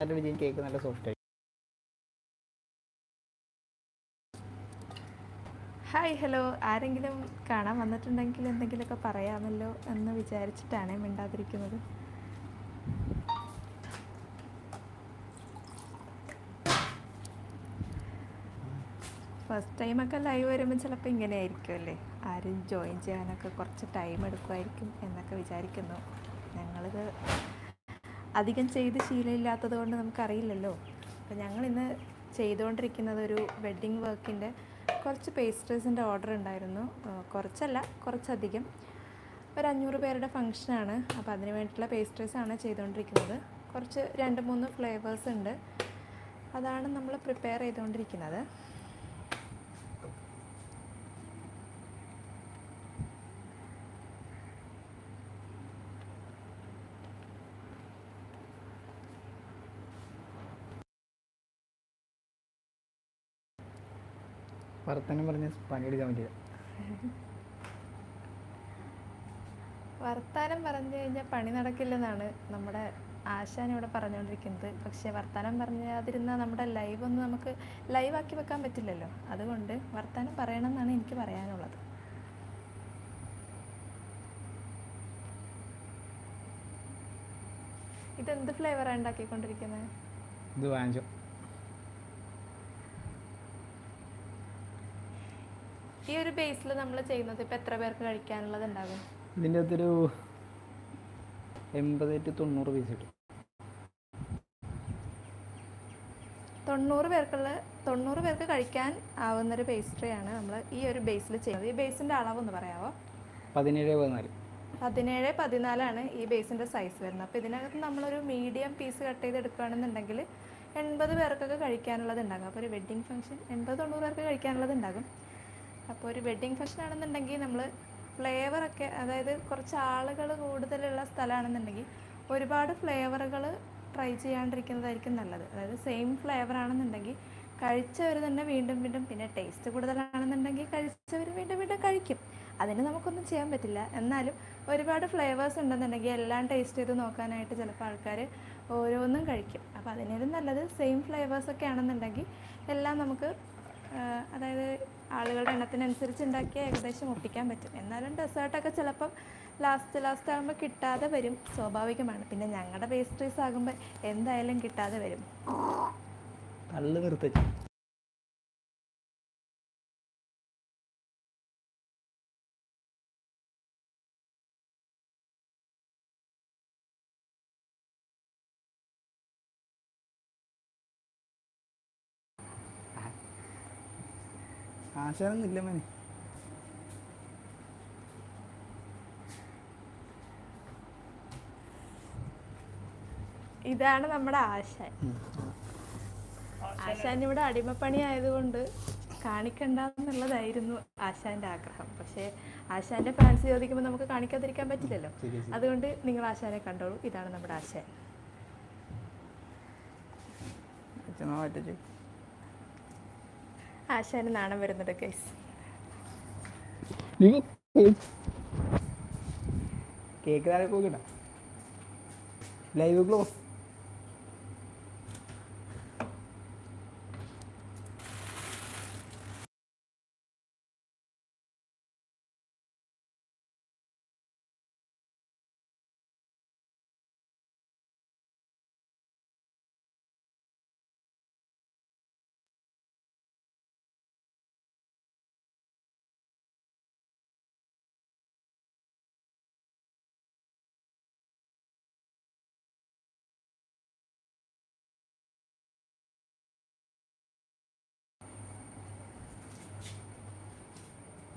നല്ല വിജയം കേക്ക് നല്ല സോഫ്റ്റ് ഹായ് ഹലോ ആരെങ്കിലും കാണാൻ വന്നിട്ടുണ്ടെങ്കിൽ എന്തെങ്കിലുമൊക്കെ പറയാമല്ലോ എന്ന് വിചാരിച്ചിട്ടാണ് മിണ്ടാതിരിക്കുന്നത്. ഫസ്റ്റ് ടൈമൊക്കെ ലൈവ് വരുമ്പോൾ ചിലപ്പോൾ ഇങ്ങനെ ആയിരിക്കും അല്ലേ? ആരും ജോയിൻ ചെയ്യാനൊക്കെ കുറച്ച് ടൈം എടുക്കുമായിരിക്കും എന്നൊക്കെ വിചാരിക്കുന്നു. ഞങ്ങളിത് അധികം ചെയ്ത് ശീലമില്ലാത്തത് കൊണ്ട് നമുക്കറിയില്ലല്ലോ. അപ്പോൾ ഞങ്ങളിന്ന് ചെയ്തുകൊണ്ടിരിക്കുന്നത് ഒരു വെഡ്ഡിങ് വർക്കിന്റെ കുറച്ച് പേസ്ട്രീസിന്റെ ഓർഡർ ഉണ്ടായിരുന്നു. കുറച്ചല്ല കുറച്ചധികം. ഒരു അഞ്ഞൂറ് പേരുടെ ഫങ്ഷനാണ് അപ്പോൾ അതിന് വേണ്ടിയിട്ടുള്ള പേസ്ട്രീസാണ് ചെയ്തുകൊണ്ടിരിക്കുന്നത്. കുറച്ച് രണ്ട് മൂന്ന് ഫ്ലേവേഴ്സ് ഉണ്ട്. അതാണ് നമ്മൾ പ്രിപ്പയർ ചെയ്തുകൊണ്ടിരിക്കുന്നത്. വർത്തനം പറഞ്ഞ് പണിയെടുക്കാൻ പറ്റില്ല. വർത്താനം പറഞ്ഞു കഴിഞ്ഞാൽ പണി നടക്കില്ലെന്നാണ് നമ്മുടെ ആശാൻ ഇവിടെ പറഞ്ഞുകൊണ്ടിരിക്കുന്നത് പക്ഷേ വർത്താനം പറഞ്ഞാതിരുന്നാൽ നമ്മുടെ ലൈവ് ഒന്നും നമുക്ക് ലൈവാക്കി വെക്കാൻ പറ്റില്ലല്ലോ. അതുകൊണ്ട് വർത്താനം പറയണം എന്നാണ് എനിക്ക് പറയാനുള്ളത്. ഇതെന്ത് ഫ്ലേവറാണ് ഉണ്ടാക്കിക്കൊണ്ടിരിക്കുന്നത്? ഇത് വാങ്ങിച്ചോ. ഈ ഒരു ബേസിൽ നമ്മൾ ചെയ്യുന്നത് ഇപ്പം എത്ര പേർക്ക് കഴിക്കാനുള്ളത് ഉണ്ടാകും? ഇതിന്റെ അകത്തൊരു എൺപത് ടു തൊണ്ണൂറ് പീസ് കിട്ടും. തൊണ്ണൂറ് പേർക്കുള്ള തൊണ്ണൂറ് പേർക്ക് കഴിക്കാൻ ആവുന്ന ഒരു പേസ്ട്രിയാണ് നമ്മൾ ഈ ഒരു ബേസിൽ ചെയ്യുന്നത്. ഈ ബേസിന്റെ അളവൊന്ന് പറയാമോ പതിനേഴ് പതിനാല്. പതിനേഴ് പതിനാലാണ് ഈ ബേസിന്റെ സൈസ് വരുന്നത്. അപ്പോൾ ഇതിനകത്ത് നമ്മളൊരു മീഡിയം പീസ് കട്ട് ചെയ്ത് എടുക്കുകയാണെന്നുണ്ടെങ്കിൽ എൺപത് പേർക്കൊക്കെ കഴിക്കാനുള്ളത് ഉണ്ടാകും. അപ്പോൾ ഒരു വെഡ്ഡിങ് ഫംഗ്ഷൻ എൺപത് തൊണ്ണൂറ് പേർക്ക് കഴിക്കാനുള്ളത് ഉണ്ടാകും. അപ്പോൾ ഒരു വെഡ്ഡിങ് ഫംഗ്ഷൻ ആണെന്നുണ്ടെങ്കിൽ നമ്മൾ ഫ്ലേവറൊക്കെ അതായത് കുറച്ച് ആളുകൾ കൂടുതലുള്ള സ്ഥലമാണെന്നുണ്ടെങ്കിൽ ഒരുപാട് ഫ്ലേവറുകൾ ട്രൈ ചെയ്യാണ്ടിരിക്കുന്നതായിരിക്കും നല്ലത്. അതായത് സെയിം ഫ്ലേവർ ആണെന്നുണ്ടെങ്കിൽ കഴിച്ചവർ തന്നെ വീണ്ടും വീണ്ടും പിന്നെ ടേസ്റ്റ് കൂടുതലാണെന്നുണ്ടെങ്കിൽ കഴിച്ചവർ വീണ്ടും വീണ്ടും കഴിക്കും. അതിന് നമുക്കൊന്നും ചെയ്യാൻ പറ്റില്ല. എന്നാലും ഒരുപാട് ഫ്ലേവേഴ്സ് ഉണ്ടെന്നുണ്ടെങ്കിൽ എല്ലാം ടേസ്റ്റ് ചെയ്ത് നോക്കാനായിട്ട് ചിലപ്പോൾ ആൾക്കാർ ഓരോന്നും കഴിക്കും. അപ്പോൾ അതിനേലും നല്ലത് സെയിം ഫ്ലേവേഴ്സൊക്കെ ആണെന്നുണ്ടെങ്കിൽ എല്ലാം നമുക്ക് അതായത് ആളുകളുടെ എണ്ണത്തിനനുസരിച്ച് ഉണ്ടാക്കിയാൽ ഏകദേശം ഒപ്പിക്കാൻ പറ്റും. എന്നാലും ഡെസേർട്ടൊക്കെ ചിലപ്പം ലാസ്റ്റ് ലാസ്റ്റ് ആകുമ്പോൾ കിട്ടാതെ വരും സ്വാഭാവികമാണ്. പിന്നെ ഞങ്ങളുടെ പേസ്ട്രീസ് ആകുമ്പോൾ എന്തായാലും കിട്ടാതെ വരും. ആശാനൊന്നും ഇല്ല മനെ. ഇതാണ് നമ്മുടെ ആശാൻ. ആശാൻ ഇവിടെ അടിമപ്പണി ആയതുകൊണ്ട് കാണിക്കണ്ട എന്നുള്ളതായിരുന്നു ആശാന്റെ ആഗ്രഹം. പക്ഷേ ആശാന്റെ ഫാൻസ് ചോദിക്കുമ്പോൾ നമുക്ക് കാണിക്കാതിരിക്കാൻ പറ്റില്ലല്ലോ. അതുകൊണ്ട് നിങ്ങൾ ആശാനെ കണ്ടോളൂ. ഇതാണ് നമ്മുടെ ആശാൻ. ആശാന് നാണം വരുന്നുണ്ട് കേസ് കേക്ക് താഴെ പോകണ്ട. ലൈവ് ക്ലോസ്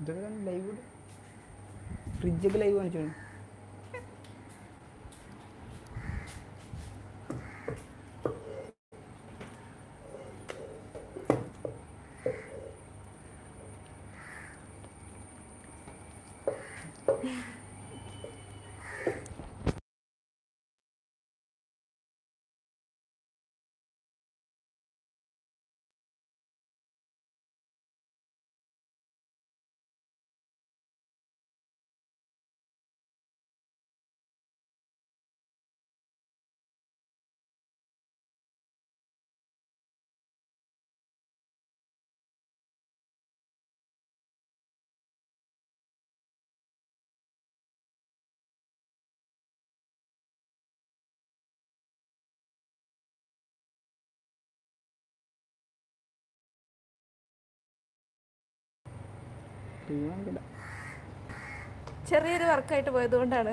ഇതൊക്കെ ലൈവ് ഫ്രിഡ്ജൊക്കെ ലൈവ് കാണിച്ചു Yeah. ചെറിയൊരു വർക്കായിട്ട് പോയതുകൊണ്ടാണ്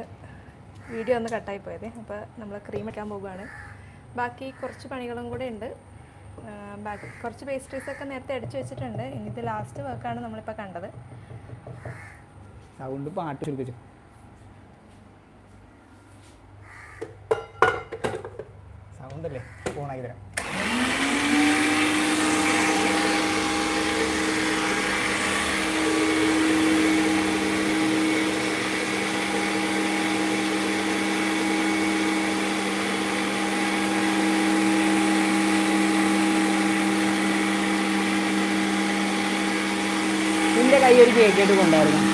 വീഡിയോ ഒന്ന് കട്ടായി പോയത്. അപ്പോൾ നമ്മൾ ക്രീം വയ്ക്കാൻ പോവുകയാണ്. ബാക്കി കുറച്ച് പണികളും കൂടെ ഉണ്ട്. ബാക്കി കുറച്ച് പേസ്ട്രീസ് ഒക്കെ നേരത്തെ അടിച്ചു വെച്ചിട്ടുണ്ട്. ഇനി ഇത് ലാസ്റ്റ് വർക്കാണ് നമ്മളിപ്പോൾ കണ്ടത്. സൗണ്ട് പാട്ട് ചുരുക്കിച്ചു സൗണ്ടല്ലേ ഫോണാക്കി തരാം. കൈ ഒരു കേക്കായിട്ട് കൊണ്ടായിരുന്നു.